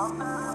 I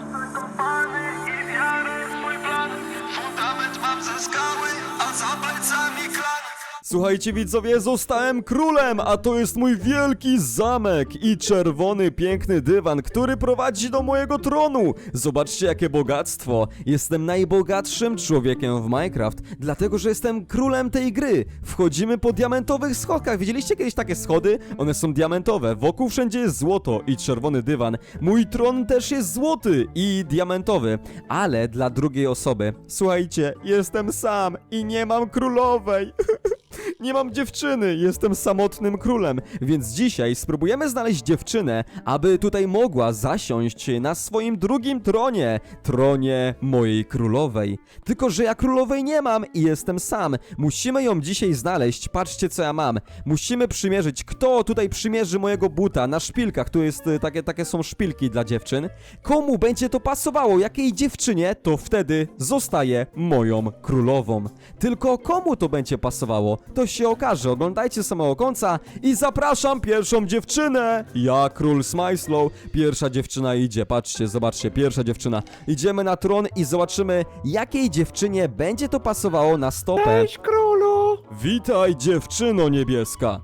Słuchajcie widzowie, zostałem królem, a to jest mój wielki zamek i czerwony piękny dywan, który prowadzi do mojego tronu. Zobaczcie jakie bogactwo. Jestem najbogatszym człowiekiem w Minecraft, dlatego że jestem królem tej gry. Wchodzimy po diamentowych schodkach. Widzieliście kiedyś takie schody? One są diamentowe. Wokół wszędzie jest złoto i czerwony dywan. Mój tron też jest złoty i diamentowy, ale dla drugiej osoby. Słuchajcie, jestem sam i nie mam królowej. Nie mam dziewczyny, jestem samotnym królem, więc dzisiaj spróbujemy znaleźć dziewczynę, aby tutaj mogła zasiąść na swoim drugim tronie, tronie mojej królowej. Tylko, że ja królowej nie mam i jestem sam. Musimy ją dzisiaj znaleźć. Patrzcie, co ja mam. Musimy przymierzyć, kto tutaj przymierzy mojego buta na szpilkach. Tu jest y, takie, takie są szpilki dla dziewczyn. Komu będzie to pasowało, jakiej dziewczynie, to wtedy zostaje moją królową. Tylko komu to będzie pasowało, to się okaże. Oglądajcie samego końca i zapraszam pierwszą dziewczynę. Ja, król Smajslow. Pierwsza dziewczyna idzie. Patrzcie, zobaczcie, pierwsza dziewczyna. Idziemy na tron i zobaczymy, jakiej dziewczynie będzie to pasowało na stopę. Cześć królu! Witaj, dziewczyno niebieska.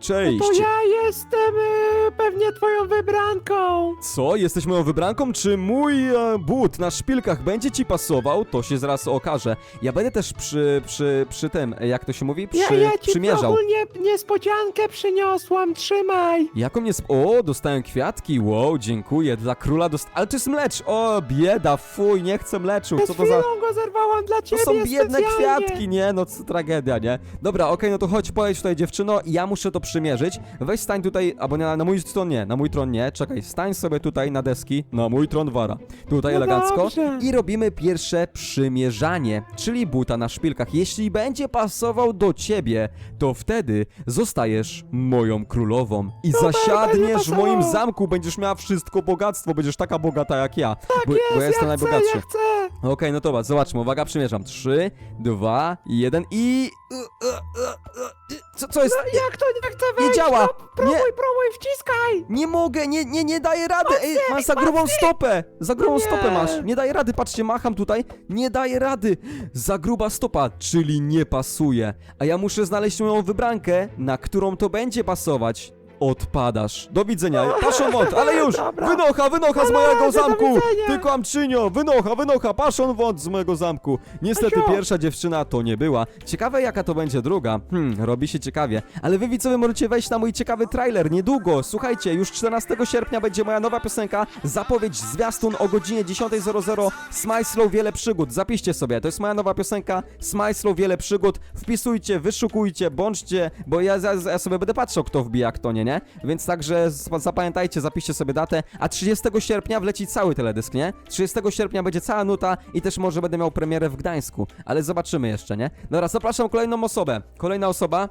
Cześć. To ja jestem e, pewnie twoją wybranką. Co? Jesteś moją wybranką? Czy mój e, but na szpilkach będzie ci pasował? To się zaraz okaże. Ja będę też przy, przy, przy tym, e, jak to się mówi? Przy, Ja, ja ci przymierzał. ogólnie niespodziankę przyniosłam, trzymaj. Jaką jest... O, dostałem kwiatki, wow, dziękuję, dla króla dost... Ale to jest mlecz, o, bieda, fuj, nie chcę mleczu, Przed co to za... chwilą go zerwałam dla To ciebie są biedne specjalnie. kwiatki, nie? No co tragedia, nie? Dobra, okej, no to chodź, pojedź tutaj dziewczyno, ja muszę to przymierzyć. Weź stań tutaj, albo nie, na mój tron nie, na mój tron nie, czekaj, stań sobie tutaj na deski, na mój tron wara. Tutaj No elegancko. dobrze. I robimy pierwsze przymierzanie, czyli buta na szpilkach. Jeśli będzie pasował do ciebie, to wtedy zostajesz moją królową. I Super, zasiadniesz będzie w moim pasował. zamku, będziesz miała wszystko bogactwo, będziesz taka bogata jak ja. Tak bo, jest, bo ja jestem ja chcę, najbogatszy. ja chcę. Okej, no to zobacz, zobaczmy, uwaga, przymierzam. 3, 2, 1 i... Co, co jest? Nie, Jak to nie chcę nie wejść? działa! No, próbuj, Nie, próbuj, wciskaj. nie mogę, nie, nie, nie daję rady! Ej, masz za grubą stopę! Za grubą Nie. stopę masz! Nie daję rady, patrzcie, macham tutaj. Nie daję rady! Za gruba stopa, czyli nie pasuje. A ja muszę znaleźć moją wybrankę, na którą to będzie pasować. Odpadasz. Do widzenia. Paszon wąt, ale już! Dobra. Wynocha, wynocha z mojego zamku! widzenia. Ty kłamczynio! Wynocha, wynocha! Paszon wąt z mojego zamku! Niestety pierwsza dziewczyna to nie była. Ciekawe jaka to będzie druga. Hmm, robi się ciekawie. Ale wy widzowie możecie wejść na mój ciekawy trailer niedługo. Słuchajcie, już 14 sierpnia będzie moja nowa piosenka. Zapowiedź zwiastun o godzinie 10.00. Smile Slow Wiele Przygód. Zapiszcie sobie, to jest moja nowa piosenka. Smile Slow Wiele Przygód. Wpisujcie, wyszukujcie, bądźcie, bo ja, ja, ja sobie będę patrzył kto wbija, kto nie, nie? Więc także zapamiętajcie, zapiszcie sobie datę. A 30 sierpnia wleci cały teledysk, nie? 30 sierpnia będzie cała nuta i też może będę miał premierę w Gdańsku. Ale zobaczymy jeszcze, nie? Dobra, zapraszam kolejną osobę. Kolejna osoba.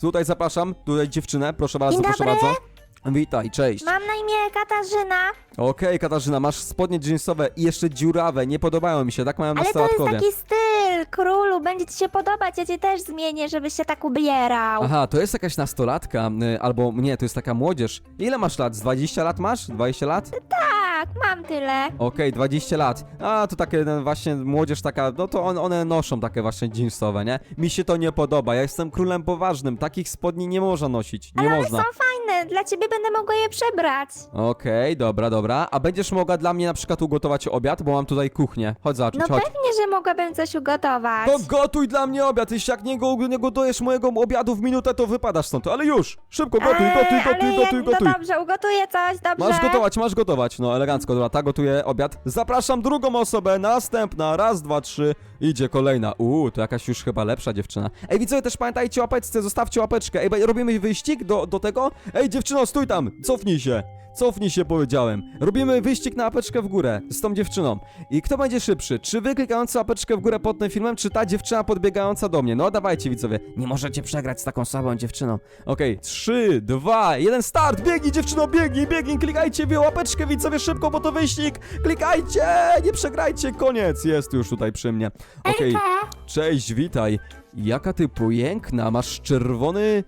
Tutaj zapraszam, tutaj dziewczynę, proszę bardzo, Dzień proszę dobry. bardzo. Witaj, cześć. Mam na imię Katarzyna, Okej, Katarzyna, masz spodnie jeansowe i jeszcze dziurawe, nie podobają mi się, tak mają ale to jest nastolatkowie. taki styl, królu, będzie ci się podobać, ja cię też zmienię, żebyś się tak ubierał. Aha, to jest jakaś nastolatka, y, albo nie, to jest taka młodzież. Ile masz lat? Z 20 lat masz? 20 lat? Tak, mam tyle. Okej, 20 lat. A, to takie no, właśnie młodzież taka, no to on, one noszą takie właśnie jeansowe, nie? Mi się to nie podoba, ja jestem królem poważnym, takich spodni nie można nosić, nie Ale można. one są fajne, dla ciebie będę mogła je przebrać. Okej, dobra, dobra. A będziesz mogła dla mnie na przykład ugotować obiad, bo mam tutaj kuchnię. Chodź zobaczyć, No chodź. pewnie, że mogłabym coś ugotować. To gotuj dla mnie obiad, jeśli jak nie, go, nie gotujesz mojego obiadu w minutę, to wypadasz stąd. Ale już, szybko, gotuj, Eee, gotuj, ale gotuj, jak- gotuj, gotuj. No dobrze, ugotuję coś, dobrze. Masz gotować, masz gotować. No elegancko, dobra, ta gotuje obiad. Zapraszam drugą osobę, następna, raz, dwa, trzy, idzie kolejna. Uuu, to jakaś już chyba lepsza dziewczyna. Ej, widzowie, też pamiętajcie o łapeczce, zostawcie łapeczkę. Ej, robimy wyścig do, do tego? Ej, dziewczyno, stój tam, cofnij się. Cofnij się, powiedziałem. Robimy wyścig na łapeczkę w górę z tą dziewczyną. I kto będzie szybszy? Czy wy klikający łapeczkę w górę pod tym filmem, czy ta dziewczyna podbiegająca do mnie? No dawajcie, widzowie. Nie możecie przegrać z taką słabą dziewczyną. Okej, trzy, dwa, jeden, start! Biegnij, dziewczyno, biegnij, biegnij, klikajcie w łapeczkę, widzowie, szybko, bo to wyścig! Klikajcie! Nie przegrajcie, koniec! Jest już tutaj przy mnie. Okej, cześć, witaj. Jaka ty piękna, masz czerwony,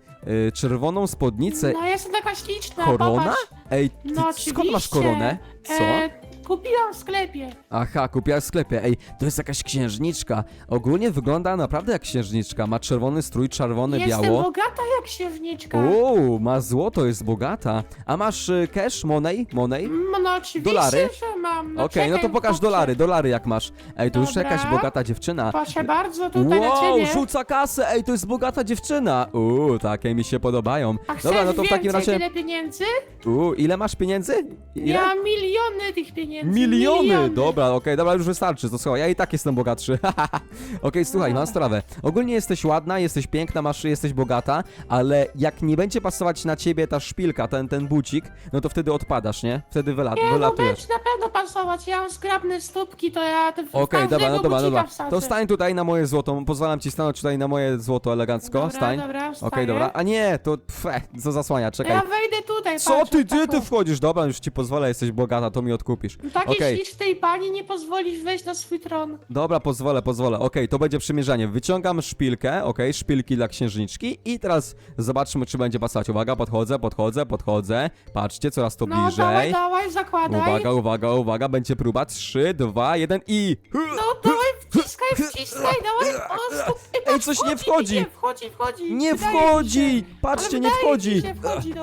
y, czerwoną spódnicę. No jestem taka śliczna, Korona? popatrz. Ej, ty No skąd masz oczywiście. koronę? Co? E, Kupiłam w sklepie. Aha, kupiłaś w sklepie. Ej, to jest jakaś księżniczka. Ogólnie wygląda naprawdę jak księżniczka. Ma czerwony strój, czerwone, Jestem biało. bogata jak księżniczka. Uuu, ma złoto, jest bogata. A masz y, cash, money, money? Mm, No oczywiście, Dolary? że mam. No Okej, no to czekaj, pokaż dolary, dolary jak masz. Ej, to już Dobra. jakaś bogata dziewczyna. Proszę bardzo, tutaj na Wow, ciebie. rzuca kasę, ej, to jest bogata dziewczyna. Uuu, takie mi się podobają. A chcesz Dobra, no to w takim więcej, razie... tyle pieniędzy? Uuu, ile masz pieniędzy? Ile? Ja mam miliony tych pieniędzy. Miliony! Dobra, okej, dobra, już wystarczy, to słuchaj, ja i tak jestem bogatszy. okej, słuchaj, mam sprawę. Ogólnie jesteś ładna, jesteś piękna, masz, jesteś bogata, ale jak nie będzie pasować na ciebie ta szpilka, ten, ten bucik, no to wtedy odpadasz, nie? Wtedy wyla Nie, no wylatujesz. będzie na pewno pasować. Ja mam zgrabne stópki, to ja te w Okej, dobra, no każdego dobra, bucika dobra. wsadzę. To stań tutaj na moje złoto, pozwalam ci stanąć tutaj na moje złoto elegancko, Dobra, stań. dobra, Okej, wstaję. dobra. A nie, to pfe, co zasłania, czekaj. Ja wejdę tutaj, Co patrz, ty, ty, taką. ty wchodzisz? Dobra, już ci pozwolę, jesteś bogata, to mi odkupisz. Takiej Okej. ślicznej pani nie pozwolisz wejść na swój tron. Dobra, pozwolę, pozwolę. Okej, to będzie przymierzanie. Wyciągam szpilkę, okej, szpilki dla księżniczki i teraz zobaczmy, czy będzie pasować. Uwaga, podchodzę, podchodzę, podchodzę. Patrzcie, coraz to No, dawaj, bliżej. dawaj, zakładaj. Uwaga, uwaga, uwaga, będzie próba. 3, 2, 1 i... No, dawaj, wciskaj, wciskaj, dawaj. O, stóp, Ej, Ej, patrz, coś nie wchodzi. Nie, wchodzi, wchodzi. Nie Wydaje mi wchodzi! Patrzcie, Ale nie wydaje wchodzi! Mi się, wchodzi no.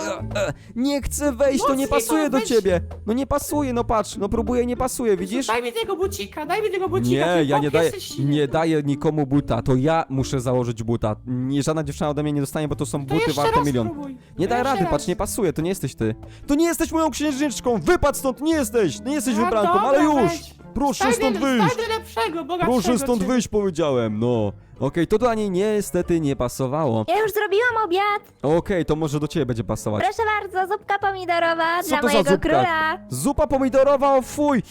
Nie chcę wejść, to nie Mocniej pasuje to do weź. ciebie. No nie pasuje, no patrz, no próbuję, nie pasuje, widzisz? Daj mi tego bucika, daj mi tego bucika. Nie, ty ja nie daję, jesteś silny. nie daję nikomu buta, to ja muszę założyć buta. Nie, żadna dziewczyna ode mnie nie dostanie, bo to są To buty jeszcze warte raz milion. Spróbuj. Nie daj rady, patrz, nie pasuje, to nie jesteś ty. To nie jesteś moją księżniczką, wypadł stąd, nie jesteś, nie jesteś No wybranką, ale już! weź. Proszę Znajdę- stąd wyjść! Znajdę lepszego, bogatszego Proszę stąd wyjść, powiedziałem, no. Okej, to dla niej niestety nie pasowało. Ja już zrobiłam obiad. Okej, to może do ciebie będzie pasować. Proszę bardzo, zupka pomidorowa Co dla to za mojego zupka? króla. Zupa pomidorowa, o fuj!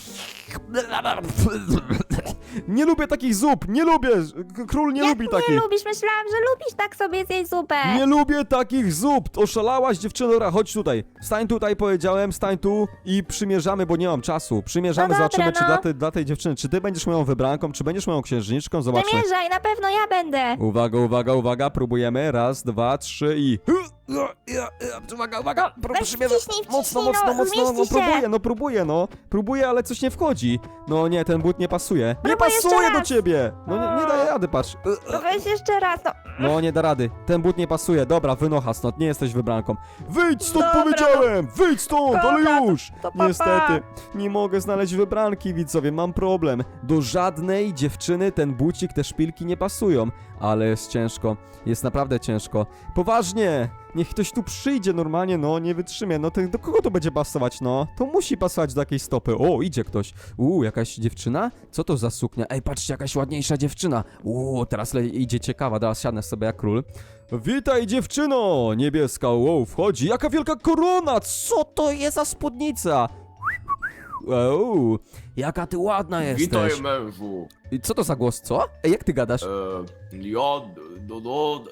Nie lubię takich zup, nie lubię! K- Król nie Jak lubi nie takich. lubisz? Myślałam, że lubisz tak sobie zjeść zupę. Nie lubię takich zup! Oszalałaś dziewczyno, dobra, chodź tutaj. Stań tutaj, powiedziałem, stań tu i przymierzamy, bo nie mam czasu. Przymierzamy, No dobra, zobaczymy, czy no. dla, tej, dla tej dziewczyny, czy ty będziesz moją wybranką, czy będziesz moją księżniczką, zobaczmy. Przemierzaj, na pewno ja będę. Uwaga, uwaga, uwaga, próbujemy. Raz, dwa, trzy i... Uwaga, uwaga, No, pró- weź przymierzam. wciśnij, Mocno, wciśnij, mocno, no, mocno, no zmieści się. próbuję, no próbuję, no. Próbuję, ale coś nie wchodzi. No nie, ten but nie pasuje. Nie Próbuj jeszcze pasuje do raz. ciebie! No nie, nie daje rady, patrz. No weź jeszcze raz, no. No nie da rady. Ten but nie pasuje. Dobra, wynocha stąd, nie jesteś wybranką. Wyjdź stąd, Dobra, powiedziałem! Wyjdź stąd, Dobra, ale to- już! to pa. Niestety, nie mogę znaleźć wybranki, widzowie, mam problem. Do żadnej dziewczyny ten bucik, te szpilki nie pasują. Ale jest ciężko, jest naprawdę ciężko. Poważnie! Niech ktoś tu przyjdzie normalnie, no, nie wytrzymie. No, to, do kogo to będzie pasować, no? To musi pasować do jakiejś stopy. O, idzie ktoś. Uuu, jakaś dziewczyna? Co to za suknia? Ej, patrzcie, jakaś ładniejsza dziewczyna. Uuu, teraz idzie ciekawa, teraz siadnę sobie jak król. Witaj dziewczyno! Niebieska, wow, wchodzi. Jaka wielka korona! Co to jest za spódnica? Wow, jaka ty ładna jesteś. Witaj mężu. I Co to za głos, co? Ej, jak ty gadasz? E, ja, no, no,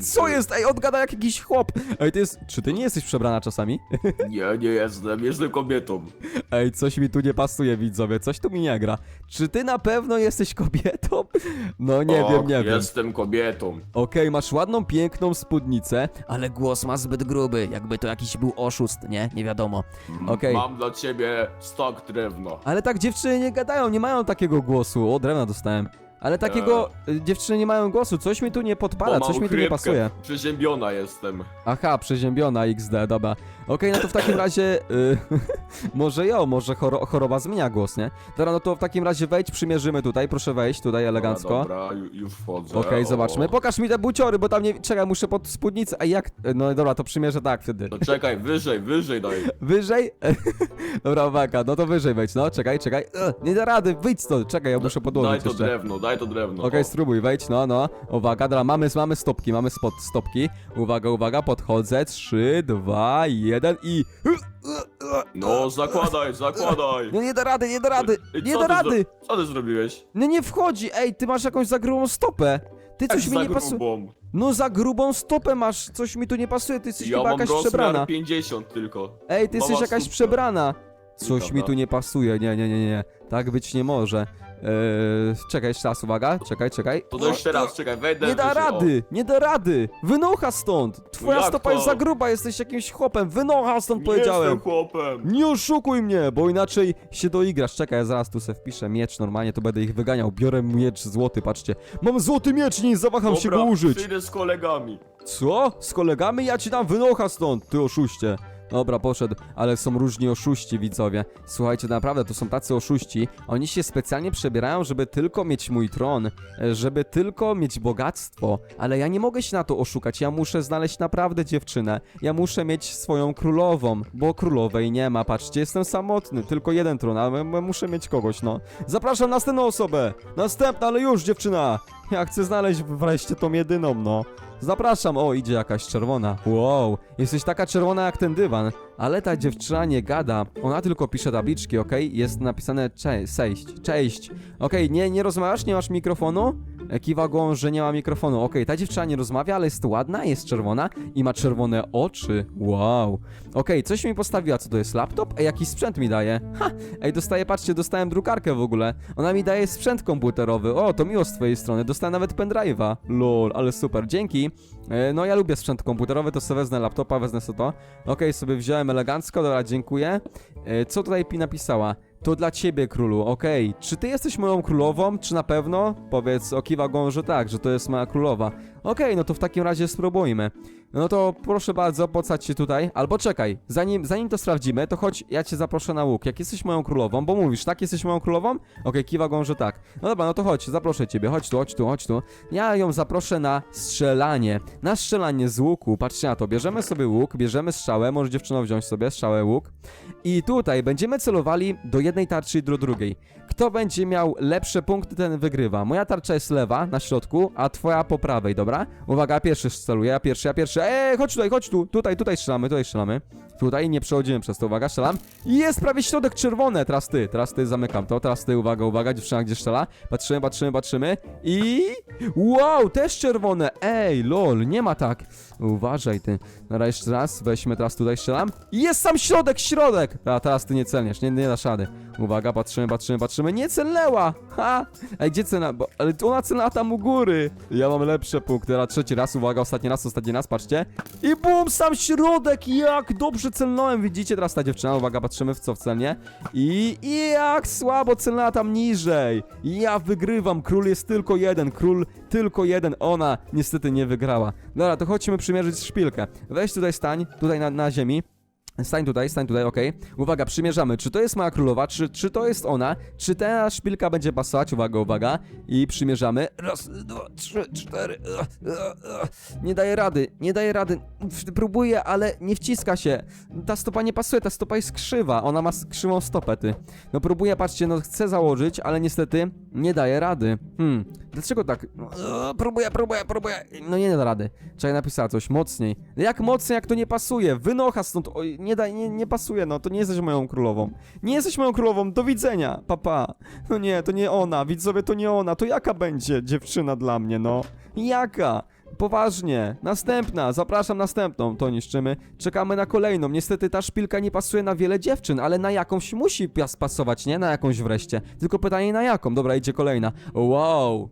Co jest? Ej, on gada jak jakiś chłop. Ej, ty jest... Czy ty nie jesteś przebrana czasami? nie, nie jestem, jestem kobietą. Ej, coś mi tu nie pasuje, widzowie, coś tu mi nie gra. Czy ty na pewno jesteś kobietą? No nie Och, wiem, nie wiem. Jestem kobietą. Okej, masz ładną, piękną spódnicę, ale głos ma zbyt gruby, jakby to jakiś był oszust, nie? Nie wiadomo. Okej. Mam dla ciebie stok drewna. Ale tak dziewczyny nie gadają, nie mają takiego głosu. losu. O, drewna dostałem. Ale takiego y, dziewczyny nie mają głosu, coś mi tu nie mam coś mi tu nie pasuje. Przeziębiona jestem. Aha, przeziębiona XD, dobra. Okej, no to w takim razie, y, może jo, może choro, choroba zmienia głos, nie? Dobra, no to w takim razie wejdź, przymierzymy tutaj, proszę wejść tutaj elegancko. Dobra, dobra, ju- już wchodzę. Okej, O. zobaczmy. Pokaż mi te buciory, bo tam nie... Czekaj, muszę pod spódnicę. A jak... No dobra, to przymierzę tak wtedy. No czekaj, wyżej, wyżej daj. Wyżej? dobra, uwaga, no to wyżej wejdź, no, czekaj, czekaj. E, nie da rady, wyjdź stąd, czekaj, ja muszę Daj podłożyć to jeszcze. drewno, daj to drewno. Okej, O. spróbuj, wejdź, no, no. Uwaga, dobra, mamy, mamy stopki, mamy spot, stopki. Uwaga, uwaga, podchodzę. Trzy, dwa, jeden i... No, zakładaj, zakładaj. No nie da rady, nie da rady, Ej, nie co da ty rady. zro- Co ty zrobiłeś? No nie wchodzi, ej, ty masz jakąś za grubą stopę. Ty coś mi za nie pasuje. grubą. No za grubą stopę masz, coś mi tu nie pasuje, ty jesteś Ja chyba mam jakaś rozmiar przebrana. 50 tylko. Ej, ty Mała jesteś jakaś stópka. przebrana. Coś mi Nieprawda. tu nie pasuje, nie, nie, nie, nie. Tak być nie może. Czekaj, jeszcze raz, uwaga, czekaj, czekaj. To dość teraz, czekaj, wejdę Nie da wyżej, o. rady, nie da rady! Wynocha stąd! Twoja Jak stopa to? jest za gruba, jesteś jakimś chłopem, wynocha stąd Nie powiedziałem! Jestem chłopem. Nie oszukuj mnie, bo inaczej się doigrasz. Czekaj, ja zaraz tu se wpiszę miecz normalnie, to będę ich wyganiał. Biorę miecz złoty, patrzcie. Mam złoty miecz, nie zawaham się Dobra, go użyć. przyjdę z kolegami. Co? Z kolegami? Ja ci dam wynocha stąd, ty oszuście. Dobra, poszedł, ale są różni oszuści, widzowie. Słuchajcie, naprawdę, to są tacy oszuści. Oni się specjalnie przebierają, żeby tylko mieć mój tron, e, żeby tylko mieć bogactwo. Ale ja nie mogę się na to oszukać, ja muszę znaleźć naprawdę dziewczynę. Ja muszę mieć swoją królową, bo królowej nie ma. Patrzcie, jestem samotny, tylko jeden tron, ale muszę mieć kogoś, no. Zapraszam następną osobę! Następna, ale już, dziewczyna! Ja chcę znaleźć wreszcie tą jedyną, no. Zapraszam, o idzie jakaś czerwona. Wow, jesteś taka czerwona jak ten dywan. Ale ta dziewczyna nie gada, ona tylko pisze tabliczki, okej? Jest napisane cze cześć, cześć. Okej, nie, nie rozmawiasz, nie masz mikrofonu? Kiwa głową, że nie ma mikrofonu. Okej, ta dziewczyna nie rozmawia, ale jest ładna, jest czerwona i ma czerwone oczy. Wow. Okej, coś mi postawiła, co to jest? Laptop? Ej, jakiś sprzęt mi daje. Ha! Ej, dostaję, patrzcie, dostałem drukarkę w ogóle. Ona mi daje sprzęt komputerowy. O, to miło z twojej strony. Dostałem nawet pendrive'a. Lol, ale super, dzięki. E, no ja lubię sprzęt komputerowy, to sobie wezmę laptopa, wezmę sobie to. Okej, sobie wziąłem elegancko, dobra, dziękuję. E, co tutaj Pi napisała? To dla ciebie, królu, okej. Czy ty jesteś moją królową? Czy na pewno? Powiedz, okiwa głową, że tak, że to jest moja królowa. Okej, no to w takim razie spróbujmy. No to proszę bardzo, podsadź się tutaj. Albo czekaj, zanim, zanim to sprawdzimy, to chodź, ja cię zaproszę na łuk. Jak jesteś moją królową, bo mówisz, tak, jesteś moją królową? Okej, kiwa głową, że tak. No dobra, no to chodź, zaproszę ciebie, chodź tu, chodź tu, chodź tu. Ja ją zaproszę na strzelanie. Na strzelanie z łuku, patrzcie na to, bierzemy sobie łuk, bierzemy strzałę, może dziewczyno wziąć sobie strzałę, łuk. I tutaj będziemy celowali do jednej tarczy i do drugiej. Kto będzie miał lepsze punkty, ten wygrywa. Moja tarcza jest lewa, na środku, a twoja po prawej, dobra? Uwaga, pierwszy celuję, ja pierwszy, ja pierwszy. Ej, chodź tutaj, chodź tu, tutaj, tutaj strzelamy, tutaj strzelamy. Tutaj nie przechodzimy przez to, uwaga, strzelam. I Jest prawie środek czerwone, teraz ty, teraz ty, zamykam to, teraz ty, uwaga, uwaga, dziewczyna gdzie strzela. Patrzymy, patrzymy, patrzymy. I... Wow, też czerwone, ej, lol, nie ma tak. Uważaj ty. Dobra, jeszcze raz, weźmy teraz tutaj, strzelam. I Jest sam środek, środek! A teraz ty nie celniesz, nie, nie dasz rady. Uwaga, patrzymy, patrzymy, patrzymy. Nie celnęła! Ha! Ej, gdzie cena? Bo, ale ona celnęła tam u góry. Ja mam lepsze punkty. Teraz trzeci raz, uwaga, ostatni raz, ostatni raz, patrzcie. I bum, sam środek! Jak dobrze celnąłem, widzicie? Teraz ta dziewczyna, uwaga, patrzymy w co w celnie. I, I jak słabo celnęła tam niżej. Ja wygrywam, król jest tylko jeden, król tylko jeden. Ona niestety nie wygrała. Dobra, to chodźmy przymierzyć szpilkę. Weź tutaj stań, tutaj na, na ziemi. Stań tutaj, stań tutaj, okej. Uwaga, przymierzamy. Czy to jest moja królowa? Czy, czy to jest ona? Czy ta szpilka będzie pasować? Uwaga, uwaga. I przymierzamy. Raz, dwa, trzy, cztery. Nie daje rady, nie daje rady. Próbuję, ale nie wciska się. Ta stopa nie pasuje, ta stopa jest krzywa. Ona ma krzywą stopę, ty. No próbuję, patrzcie, no chcę założyć, ale niestety nie daje rady. Hmm, dlaczego tak? Próbuję, próbuję, próbuję. No nie da rady. Trzeba napisała coś mocniej. Jak mocniej, jak to nie pasuje? Wynocha stąd. Oj, nie, da, nie, nie pasuje, no to nie jesteś moją królową. Nie jesteś moją królową, do widzenia, papa. No nie, to nie ona, widzowie, to nie ona. To jaka będzie dziewczyna dla mnie, no? Jaka? Poważnie. Następna, zapraszam następną. To niszczymy. Czekamy na kolejną. Niestety ta szpilka nie pasuje na wiele dziewczyn, ale na jakąś musi pas- pasować, nie? Na jakąś wreszcie. Tylko pytanie na jaką. Dobra, idzie kolejna. Wow.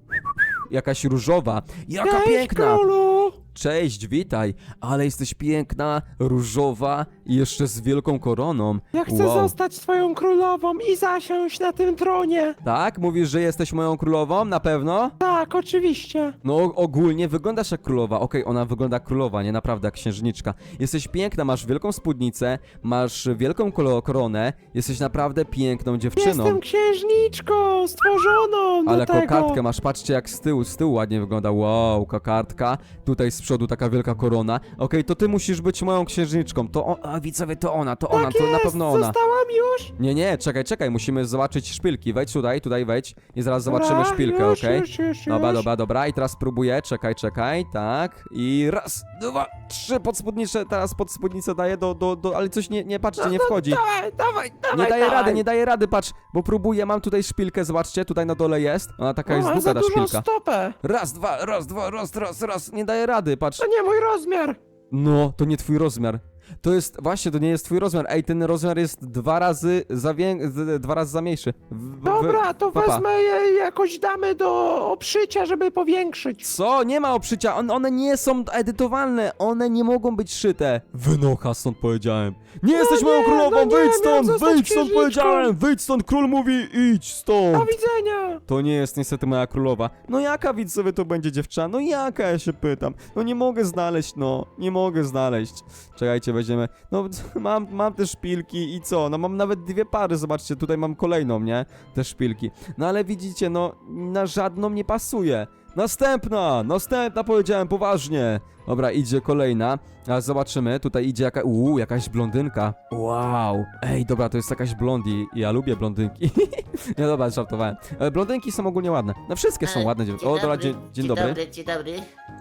Jakaś różowa. Jaka Cześć, piękna! królu! Cześć, witaj, ale jesteś piękna, różowa i jeszcze z wielką koroną. Ja chcę wow. zostać twoją królową i zasiąść na tym tronie. Tak? Mówisz, że jesteś moją królową? Na pewno? Tak, oczywiście. No ogólnie wyglądasz jak królowa. Okej, ona wygląda jak królowa, nie naprawdę jak księżniczka. Jesteś piękna, masz wielką spódnicę, masz wielką kolo- koronę, jesteś naprawdę piękną dziewczyną. Jestem księżniczką stworzoną do Ale tego. kokardkę masz, patrzcie jak z tyłu, z tyłu ładnie wygląda. Wow, kokardka. Tutaj z przodu taka wielka korona. Okej, to ty musisz być moją księżniczką. To o, a widzowie, to ona, to ona, tak to jest, na pewno ona. Zostałam już. Nie, nie, czekaj, czekaj, musimy zobaczyć szpilki. Wejdź tutaj, tutaj wejdź i zaraz zobaczymy Dobra, szpilkę, już, okej? Już, już, Dobra, już. dobra, dobra. I teraz spróbuję, czekaj, czekaj, tak. I raz, dwa, trzy pod spódnicę, teraz pod spódnicę daję do, do, do, ale coś nie, nie, patrzcie, nie wchodzi. Dawaj, dawaj, dawaj, Nie daje dawaj. rady, nie daje rady, patrz, bo próbuję, mam tutaj szpilkę, zobaczcie, tutaj na dole jest. Ona taka jest O, długa za ta dużą szpilka. stopę. Raz, dwa, raz, dwa, raz, raz, raz, nie daje rady, patrz. To nie mój rozmiar. No, to nie twój rozmiar. To jest, właśnie, to nie jest twój rozmiar. Ej, ten rozmiar jest dwa razy za, wię... z- dwa razy za mniejszy. W, w, Dobra, to wezmę je jakoś damy do obszycia, żeby powiększyć. Co? Nie ma oprzycia, On, one nie są edytowalne, one nie mogą być szyte. Wynocha stąd powiedziałem. Nie jesteś moją nie, królową, no nie, wyjdź miałem stąd, zostać wyjdź stąd księżniczką. powiedziałem, wyjdź stąd, król mówi, idź Do stąd. widzenia. To nie jest niestety moja królowa. No jaka widzowie to będzie dziewczyna? No jaka ja się pytam? No nie mogę znaleźć, no. Nie mogę znaleźć. Czekajcie, weźmiemy. No mam, mam te szpilki i co? No mam nawet dwie pary, zobaczcie, tutaj mam kolejną, nie? Te szpilki. No ale widzicie, no na żadną nie pasuje. Następna! Następna powiedziałem poważnie. Dobra, idzie kolejna. A zobaczymy, tutaj idzie jaka... Uuu, jakaś blondynka. Wow. Ej, dobra, to jest jakaś blondi. Ja lubię blondynki. Nie, dobra, żartowałem. E, blondynki są ogólnie ładne. No wszystkie są E, ładne. dziew- O, dobra, dzień, dzień dobry. Dzień dobry, dzień dobry.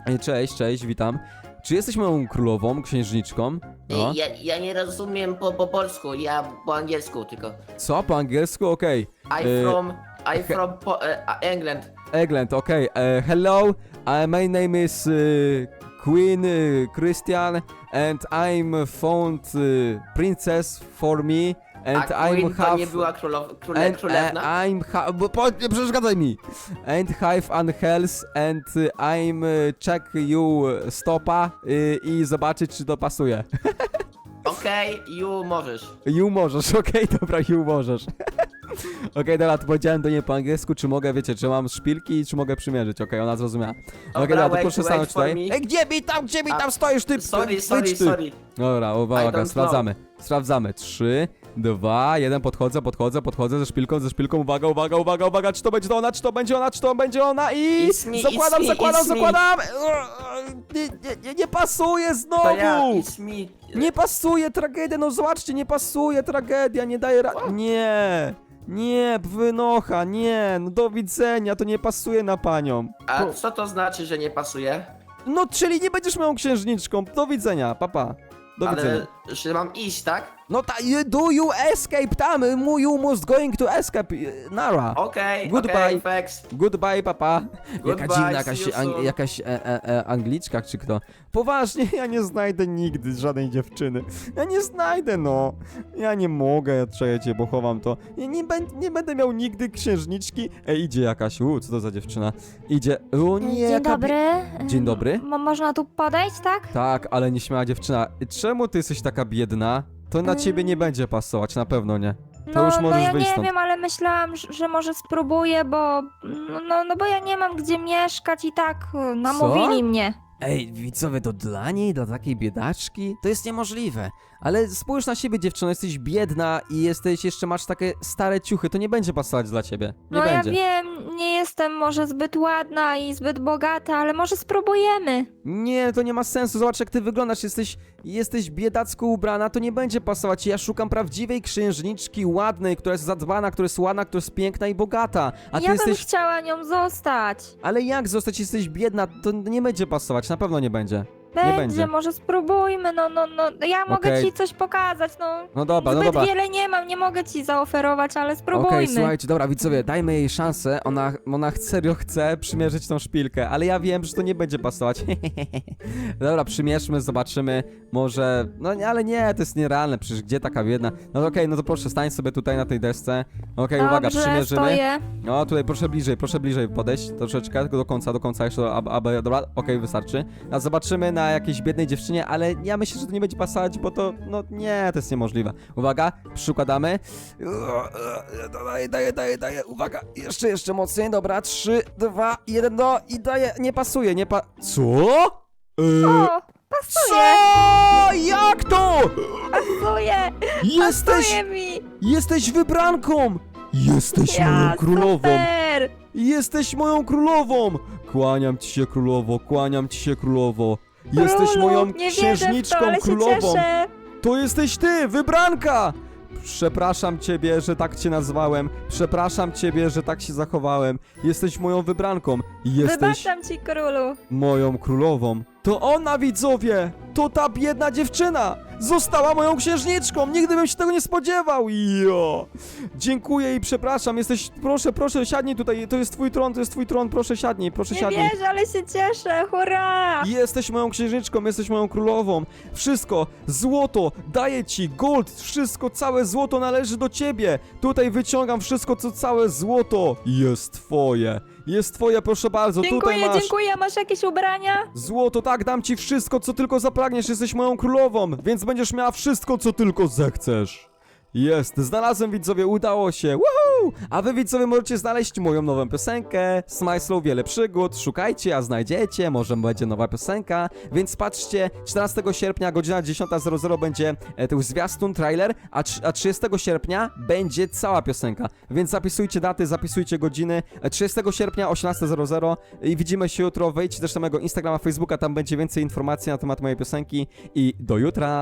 E, Cześć, cześć, witam. Czy jesteś moją królową, księżniczką? No. Ja, ja nie rozumiem po, po polsku, ja po angielsku tylko. Co, po angielsku? Okej. I E, from, I he- from po, e, a- England. England, okej. E, hello, uh, my name is uh, Queen uh, Christian and I'm found princess for me and a I'm Queen to half... nie była królow, króle, And, królewna? uh, I'm ha- bo, po, nie przeszkadzaj mi. And have an health and I'm uh, check you stopa y, i zobaczyć czy to pasuje. Okej, you możesz. You możesz, okej, dobra, you możesz. Okej, dobra, to powiedziałem do niej po angielsku, czy mogę, wiecie, czy mam szpilki i czy mogę przymierzyć, okej, ona zrozumiała. Okej, dobra, to wait- proszę wait stanąć for tutaj. me. Ej, gdzie mi tam, gdzie mi A, tam stoisz, ty? Sorry, Wyjdź sorry, ty. sorry. Dobra, I uwaga, sprawdzamy. Sprawdzamy. Trzy, dwa, jeden, podchodzę, podchodzę, podchodzę ze szpilką, ze szpilką, uwaga, uwaga, uwaga, uwaga, czy to będzie ona, czy to będzie ona, czy to będzie ona i... It's me, zakładam, it's me, zakładam, it's me. zakładam! Nie, nie, nie, nie pasuje To znowu! ja, it's me. Nie pasuje tragedia, no zobaczcie, nie pasuje tragedia, nie daje ra... Nie! Nie, wynocha, nie, no do widzenia, to nie pasuje na panią. A co to znaczy, że nie pasuje? No, czyli nie będziesz moją księżniczką, do widzenia, papa. Do widzenia. Że mam iść, tak? No ta, you- do you escape tam, mu- you must going to escape, y, Nara. Okej, Goodbye. okej. Goodbye, papa. Jaka Goodbye, dziwna, see jakaś, you ang- soon. jakaś e, e, e, Angliczka czy kto. Poważnie, ja nie znajdę nigdy żadnej dziewczyny. Ja nie znajdę, no. Ja nie mogę, czekajcie, bo chowam to. Ja nie, bę- nie będę miał nigdy księżniczki. Ej, idzie jakaś, u, co to za dziewczyna? Idzie, o nie, Dzień jaka... dobry. Dzień dobry. Mo- można tu podejść, tak? Tak, ale nieśmiała dziewczyna. Czemu ty jesteś taka biedna? To na ciebie nie będzie pasować, na pewno nie. To No, już no możesz ja wyjść nie stąd. wiem, ale myślałam, że, że może spróbuję, bo no, no, no bo ja nie mam gdzie mieszkać i tak y, namówili mnie. Ej, widzowie, to dla niej, dla takiej biedaczki? To jest niemożliwe. Ale spójrz na siebie, dziewczyno, jesteś biedna i jesteś, jeszcze masz takie stare ciuchy, to nie będzie pasować dla ciebie. Nie No będzie. ja wiem, nie jestem może zbyt ładna i zbyt bogata, ale może spróbujemy. Nie, to nie ma sensu. Zobacz, jak ty wyglądasz. Jesteś, jesteś biedacko ubrana, to nie będzie pasować. Ja szukam prawdziwej księżniczki, ładnej, która jest zadbana, która jest ładna, która jest piękna i bogata. A ty ja bym jesteś. chciała nią zostać. Ale jak zostać? Jesteś biedna, to nie będzie pasować, na pewno nie będzie. Będzie, będzie. może spróbujmy, no, no, no, ja mogę Okej. ci coś pokazać, no. No dobra, no Zbyt dobra. wiele nie mam, nie mogę ci zaoferować, ale Okej, spróbujmy. słuchajcie, dobra, widzowie, dajmy jej szansę. Ona, ona serio chce przymierzyć tą szpilkę, ale ja wiem, że to nie będzie pasować. dobra, przymierzmy, zobaczymy. Może. No nie, ale nie, to jest nierealne, przecież gdzie taka biedna. No okej, no to proszę, stań sobie tutaj na tej desce. Okej, uwaga, Dobrze, przymierzymy. stoję. No tutaj proszę bliżej, proszę bliżej podejść troszeczkę, tylko do końca, do końca jeszcze, aby, aby dobra, okej, wystarczy. A zobaczymy na jakiejś biednej dziewczynie, ale ja myślę, że to nie będzie pasować, bo to, no nie, to jest niemożliwe. Uwaga, przykładamy. Daję, daję, daję, daję, uwaga, jeszcze, jeszcze mocniej, dobra, trzy, dwa, jeden, no i daję, nie pasuje, nie pa... Co? Yy, O, pasuje, co? Jak to? pasuje, Jesteś, pasuje mi. jesteś wybranką! Jesteś moją królową! super. Jesteś moją królową! Kłaniam ci się królowo, kłaniam ci się królowo. Jesteś Królu, moją nie wierzę w to, księżniczką ale się królową. cieszę. To jesteś ty, wybranka! Przepraszam ciebie, że tak cię nazwałem. Przepraszam ciebie, że tak się zachowałem. Jesteś moją wybranką. Jesteś Wybaczam ci, królu. moją królową. To ona, widzowie! To ta biedna dziewczyna! Została moją księżniczką! Nigdy bym się tego nie spodziewał! Jo! Dziękuję i przepraszam, jesteś... Proszę, proszę, siadnij tutaj, to jest twój tron, to jest twój tron, proszę siadnij, proszę Nie siadnij. wierzę, ale się cieszę, hurra! Jesteś moją księżniczką, jesteś moją królową. Wszystko, złoto, daję ci, gold, wszystko, całe złoto należy do ciebie. Tutaj wyciągam wszystko, co całe złoto jest twoje. Jest twoje, proszę bardzo, tutaj Dziękuję, masz. dziękuję. Masz jakieś ubrania? Złoto, tak, dam ci wszystko, co tylko zapragniesz, jesteś moją królową, więc będziesz miała wszystko, co tylko zechcesz. Jest, znalazłem widzowie, udało się, woohoo! A wy widzowie możecie znaleźć moją nową piosenkę, Smajslow Wiele Przygód, szukajcie, a znajdziecie, może będzie nowa piosenka, więc patrzcie, 14 sierpnia, godzina 10.00 będzie e, zwiastun, trailer, a, a 30 sierpnia będzie cała piosenka, więc zapisujcie daty, zapisujcie godziny, E, 30 sierpnia 18.00 i widzimy się jutro, wejdźcie też na mojego Instagrama, Facebooka, tam będzie więcej informacji na temat mojej piosenki i do jutra!